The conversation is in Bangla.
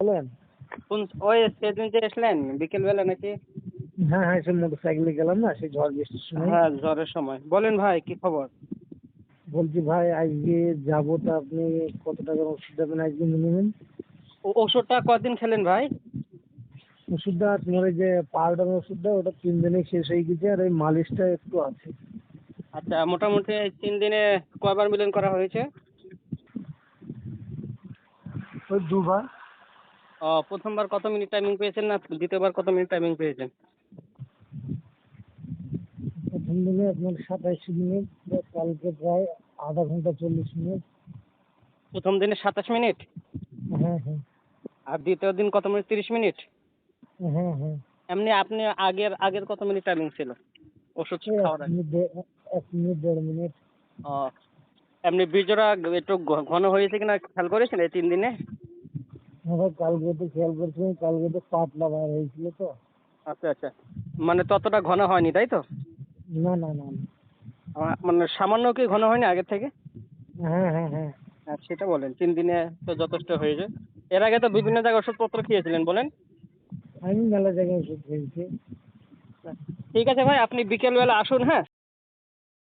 বলেন। কোন ওই সেদিন যে এসলেন বিকেলবেলা নাকি? হ্যাঁ হ্যাঁ সে মোটর সাইকেলে গেলাম না সেই ঝড় বৃষ্টির সময়। হ্যাঁ জ্বরের সময়। বলেন ভাই কি খবর? বলছি ভাই আজকে যাব তো আপনি কত টাকার ওষুধ দেবেন আজকে মিনিমাম ও- ওষুধটা কদিন খেলেন ভাই? ওষুধটা তোমার ওই যে পাউডার ওষুধটা ওটা তিন দিনে শেষ হয়ে গেছে আর ওই মালিশটা একটু আছে। আচ্ছা মোটামুটি তিন দিনে কয়বার মিলন করা হয়েছে? ওই দুবার। ও প্রথমবার কত মিনিট টাইমিং পেয়েছেন না দ্বিতীয়বার কত মিনিট টাইমিং পেয়েছেন? প্রথম দিনে আপনার সাতাইশ মিনিট কালকে প্রায় আধা ঘণ্টা চল্লিশ মিনিট। প্রথম দিনে সাতাশ মিনিট? হ্যাঁ হ্যাঁ। আর দ্বিতীয় দিন কত মিনিট? তিরিশ মিনিট? হ্যাঁ হ্যাঁ। এমনি আপনি আগের আগের কত মিনিট টাইমিং ছিল? ওষুধ খাওয়ার এক মিনিট দেড় মিনিট। ও এমনি বীজরা একটু ঘন হয়েছে কিনা খেয়াল করেছেন এই তিন দিনে? হ্যাঁ ভাই কালকে তো খেয়াল করছিলাম কালকে তো পাতলা বার হয়েছিল তো। আচ্ছা আচ্ছা। মানে ততটা ঘন হয়নি তাই তো? না না না। মানে সামান্য কি ঘন হয়নি আগের থেকে? হ্যাঁ হ্যাঁ হ্যাঁ। হ্যাঁ সেটা বলেন তিন দিনে তো যথেষ্ট হয়েছে। এর আগে তো বিভিন্ন জায়গায় ওষুধপত্র খেয়েছিলেন বলেন। আমি মেলা জায়গায় ওষুধ খেয়েছি। ঠিক আছে ভাই আপনি বিকেলবেলা আসুন হ্যাঁ?